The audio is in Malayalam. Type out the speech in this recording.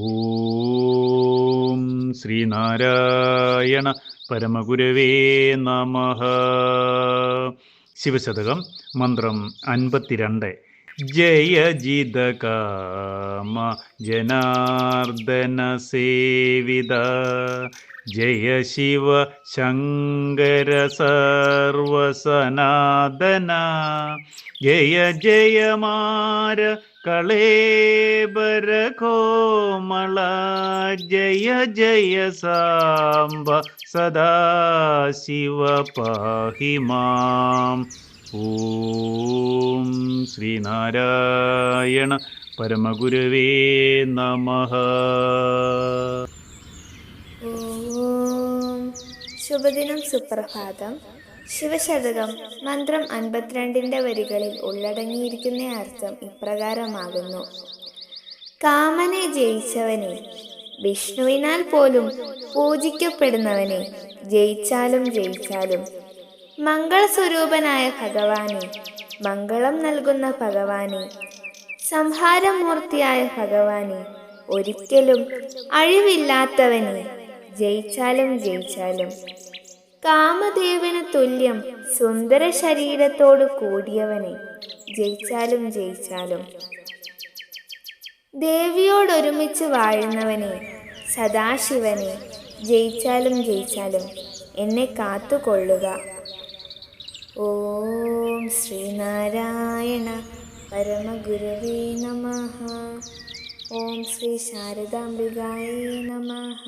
ഓം ശ്രീനാരായണ പരമഗുരവേ നമ. ശിവശതകം മന്ത്രം അൻപത്തിരണ്ട്. ജയ ജിതകാമ ജനാർദ്ദന സേവിത. ജയ ശിവ ശങ്കര സർവസനാദന ജയ ജയമാര കളേബര കോമള. ജയ ജയ സാംബ സദാശിവ പാഹി മാം. ഓം ശ്രീനാരായണ പരമഗുരുവേ നമഃ ഓം ശുഭദിനം സുപ്രഭാതം. ശിവശതകം മന്ത്രം അൻപത്തിരണ്ടിന്റെ വരികളിൽ ഉള്ളടങ്ങിയിരിക്കുന്ന അർത്ഥം ഇപ്രകാരമാകുന്നു. കാമനെ ജയിച്ചവനെ വിഷ്ണുവിനാൽ പോലും പൂജിക്കപ്പെടുന്നവനെ ജയിച്ചാലും ജയിച്ചാലും മംഗളസ്വരൂപനായ ഭഗവാനെ മംഗളം നൽകുന്ന ഭഗവാനെ സംഹാരമൂർത്തിയായ ഭഗവാനെ ഒരിക്കലും അഴിവില്ലാത്തവനെ ജയിച്ചാലും ജയിച്ചാലും. കാമദേവന് തുല്യം സുന്ദര ശരീരത്തോട് കൂടിയവനെ ജയിച്ചാലും ജയിച്ചാലും. ദേവിയോടൊരുമിച്ച് വാഴുന്നവനെ സദാശിവനെ ജയിച്ചാലും ജയിച്ചാലും എന്നെ കാത്തുകൊള്ളുക. ഓം ശ്രീനാരായണ പരമഗുരുവേ നമ. ഓം ശ്രീ ശാരദാംബികായേ നമഃ.